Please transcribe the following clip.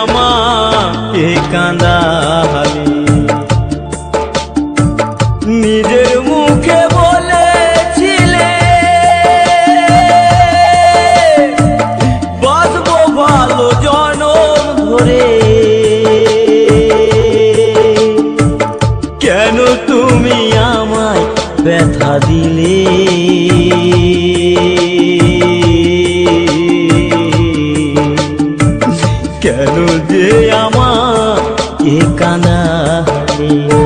আমাকে কাঁদালি নিজের মুখে বলেছিলে বাঁচবো ভালো জনম ধরে। কেন তুমি আমায় ব্যথা দিলে? কেন যে আমার কানাহালি কেন